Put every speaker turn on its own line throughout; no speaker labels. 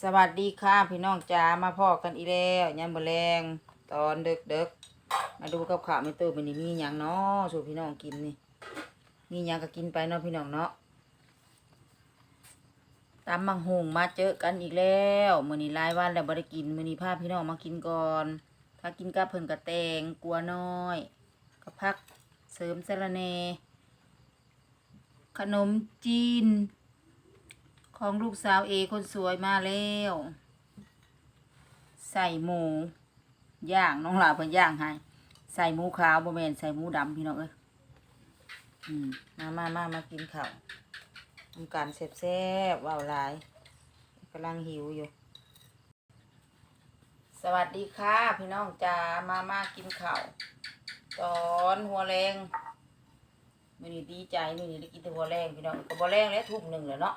สวัสดีค่ะพี่น้องจ๋ามาพ่อกันอีแล้วยามมื้อแรงตอนดึกดึกๆมาดูกับข้าวไม่ตื่นวันนี้มีหยังเนาะสู่พี่น้องกินนี่มีหยังก็กินไปเนาะพี่น้องเนาะตำบังหงมาเจอกันอีกแล้วมื้อนี้หลายวันแล้วบ่ได้กินมื้อนี้พาพี่น้องมากินก่อนพากินกับเพิ่นกระแตงกลัวน้อยกับผักเสริมสะระแหนขนมจีน ของลูกสาวเอคนสวยมาแล้ว ใส่หมูย่างน้องหลาเพิ่นย่างให้ใส่หมูขาวบ่แม่นใส่หมูดำพี่น้องเอ้ยอืมมามามามากินข้าวทำการแซ่บๆว่าวลายกำลังหิวอยู่ สวัสดีค่ะพี่น้องจ๋ามามากินข้าวตอนหัวแรงมือนี้ดีใจมือนี้ได้กินแต่หัวแรงพี่น้องก็บ่แรงแล้วทุ่มหนึ่งแล้วเนาะ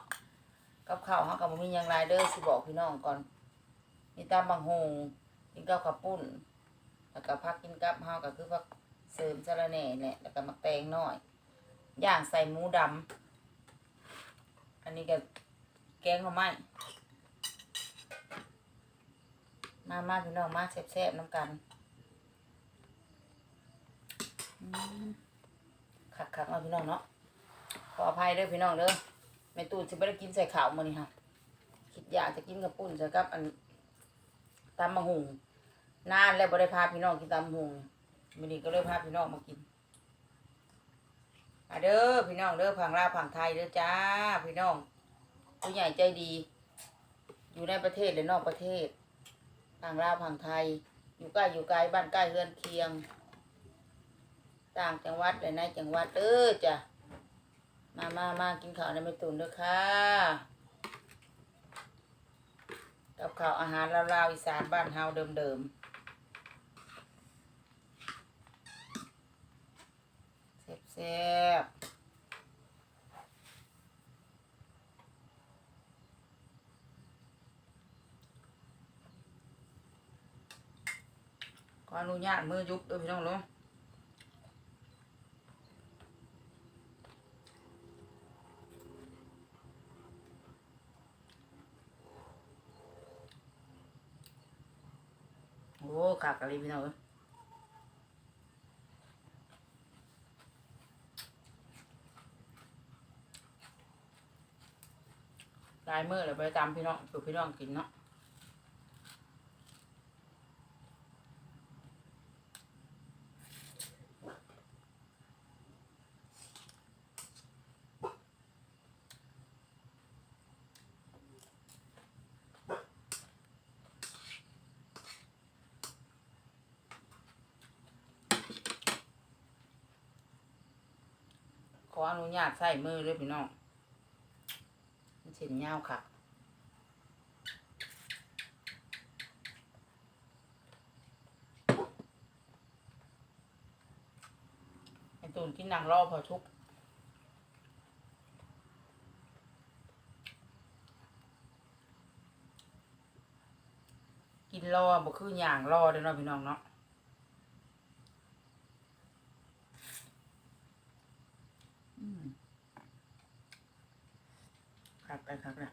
กับข้าวเฮากับบ่มีหยังหลายเด้อสิบอกพี่น้องก่อนมีตามบางโฮงกินกับข้าวปุ้น แล้วก็พักกินกับเฮาก็คือพักเสริมสะระแหน่แหละแล้วก็มักแตงน้อยย่างใส่หมูดำอันนี้ก็แกงหน่อไม้มามาพี่น้องมาแซ่บๆน้ำกันอืมคักๆมาพี่น้องเนาะขออภัยเด้อพี่น้องเด้อ แม่ตูนสิบ่ได้กินใส่ข้าวมื้อนี้ค่ะคิดอยากจะกินกับปุ้นใส่กับอันตำมะฮุงนานแล้วบ่ได้พาพี่น้องกินตำมะฮุงมื้อนี้ก็เลยพาพี่น้องมากินเด้อพี่น้องเด้อผังลาวผังไทยเด้อจ้า พี่น้องผู้ใหญ่ใจดี อยู่ในประเทศหรือนอกประเทศผังลาวผังไทย อยู่ใกล้อยู่ไกลบ้านใกล้เฮือนเคียง ต่างจังหวัดและในจังหวัดเด้อจ้ะ มามามากินข้าวในไม่ตุนด้วยค่ะกับข้าวอาหารลาวๆอีสานบ้านเฮาเดิมๆแซ่บๆขออนุญาตมือยุบด้วยพี่น้องเนาะ โอ้ขากะลีพี่น้องเอ้ยลายมือเลยไปตามพี่น้องสู่พี่น้องกินเนาะข ออนุญาตใส่มือเลยพี่น้องมันเส้นยาวค่ะไอตูนกินนางรอพอทุกกินรอบ่คืออย่างรอเด้อเนาะพี่น้องเนาะอืมครับ ไปครับนะ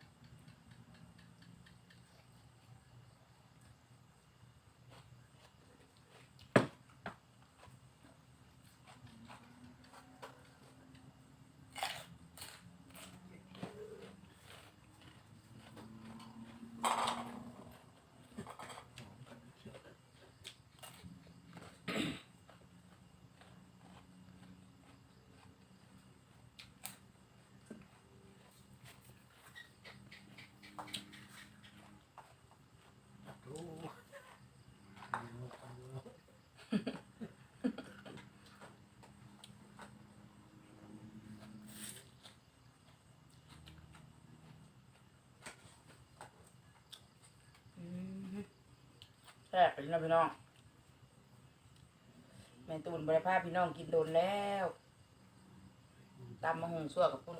อืม แซ่บไปนะพี่น้อง แม่ตูนบริภาพพี่น้องกินโดนแล้วตำมะฮุงซั่วกับปุ้น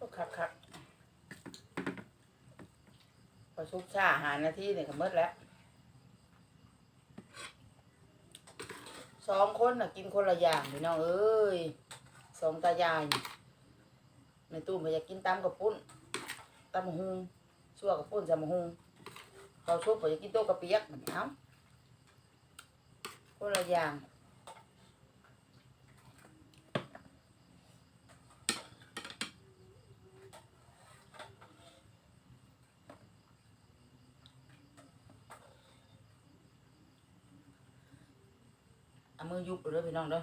ก็คักคักพอซุปชาหานาทีเนี่ยก็หมดแล้ว องคนน่ะ กินคนละอย่างพี่น้องเอ้ยสองตายายในตู้มันอยากกินตำกับปุ้นตำมะฮุงชั่วกับปุ้นจำมะฮุงเขาชุบมันอยากกินโต๊ะกระเปียกเหมือนเอาคนละอย่าง เอามือยุบเลยพี่น้องเด้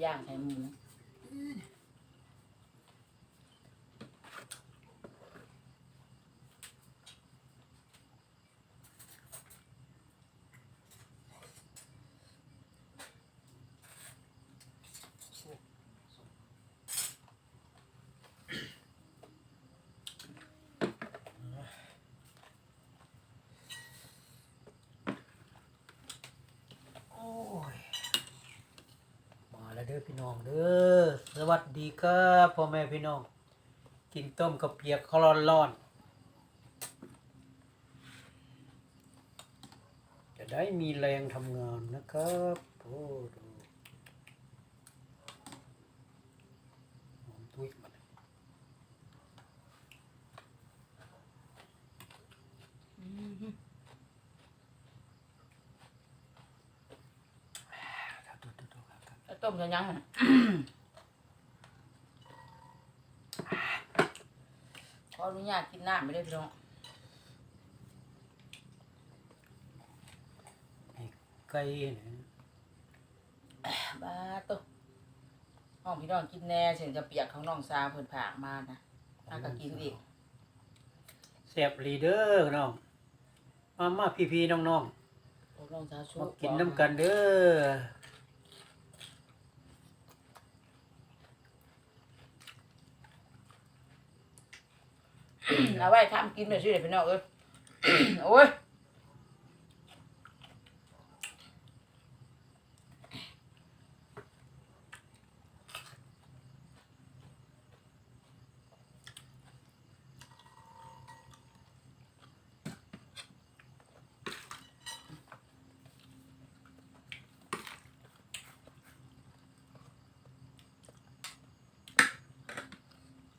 อย่างไข่หมู
โอ้ยมาแล้วเด้อ พี่น้องเด้อสวัสดีครับพ่อแม่พี่น้อง กินต้มกระเปียกข้าวร้อนๆจะได้มีแรงทำงานนะครับโอ้ดูหอมตุ้ยมาเลยครับดูดูดู ครับครับ
แล้วต้มยังยังหั่นขออนุญาตกินน้ำไม่ได้พี่น้อง
ไก่เนี่ย
บ้าตุ๊ห้องพี่น้องกินแน่เสียงจะเปียกของน้องซาเพิ่นผากมานะถ้าก็กินอีก
แซ่บลีเดอร์น้อง มามาพี่ๆน้อง
น้องซา
ๆ
ชุ
มากินน้ำกันเด้อ
เอาไว้ทำกินไปสิเดี๋ยวพี่น้องเอ้ยโอ้ย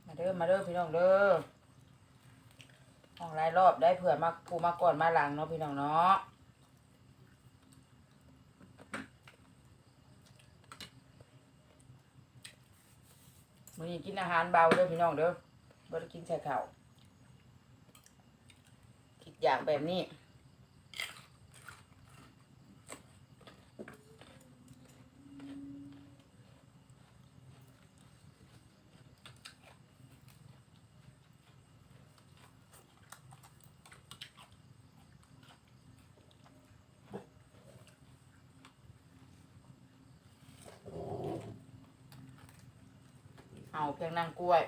มาเด้อมาเด้อพี่น้องเด้อ ห้องหลายรอบได้เผื่อมาผู้มาก่อนมาหลังเนาะพี่น้องเนาะมื้อนี้กินอาหารเบาเด้อพี่น้องเด้อบ่ได้กินใส่ข้าวคิดอย่างแบบนี้ เอาเพียงนางกล้วย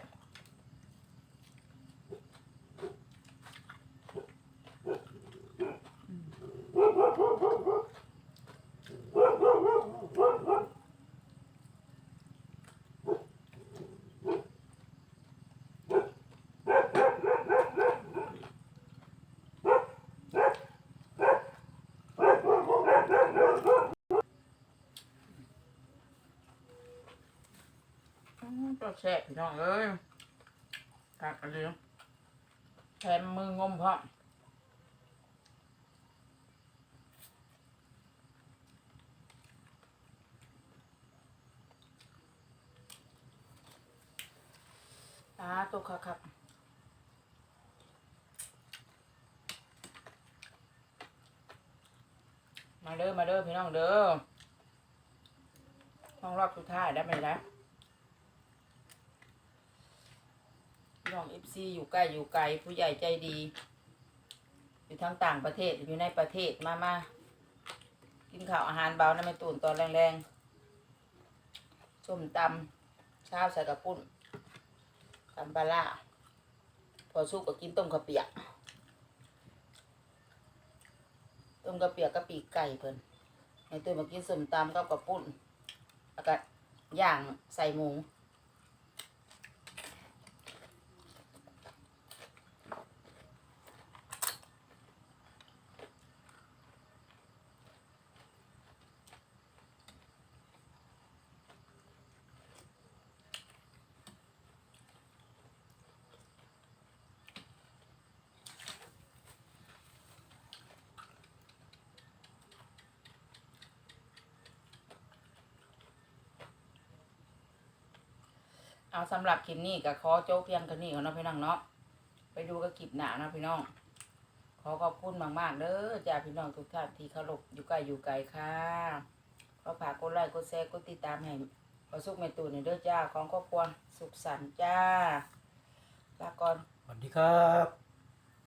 อืมก็แซ่บพี่น้องเอ้ยกัดกันเลยแถมมืองมพร้อมอ่าตัวคักคักมาเด้อมาเด้อพี่น้องเด้อห้องรอบสุดท้ายได้ไหมนะ น้องเอฟซีอยู่ใกล้อยู่ไกลผู้ใหญ่ใจดี อยู่ทั้งต่างประเทศอยู่ในประเทศมามากินข้าวอาหารเบานะไม่ตูนตอนแรงๆส้มตำข้าวใส่กระปุ้นตำปลาล่าพอสุกก็กินต้มกระเปียกต้มกระเปียกกะปีกไก่เพิ่นให้ตัวมากินส้มตำกับกระปุ้นแล้วก็ย่างใส่หมู เอาสำหรับคลิปนี้ก็ขอโจ๊กเพียงกันนี้ก่อนเนาะพี่น้องเนาะไปดูกับคลิปหนานะพี่น้อง ขอขอบคุณมากๆเด้อจ้าพี่น้องทุกท่านที่เคารพอยู่ใกล้อยู่ไกลค่ะขอฝากกดไลค์กดแชร์กดติดตามให้ขอสุขเมตุนเด้อจ้าของครอบครัวสุขสันต์จ้าลาก่อน
สวัสดีครับ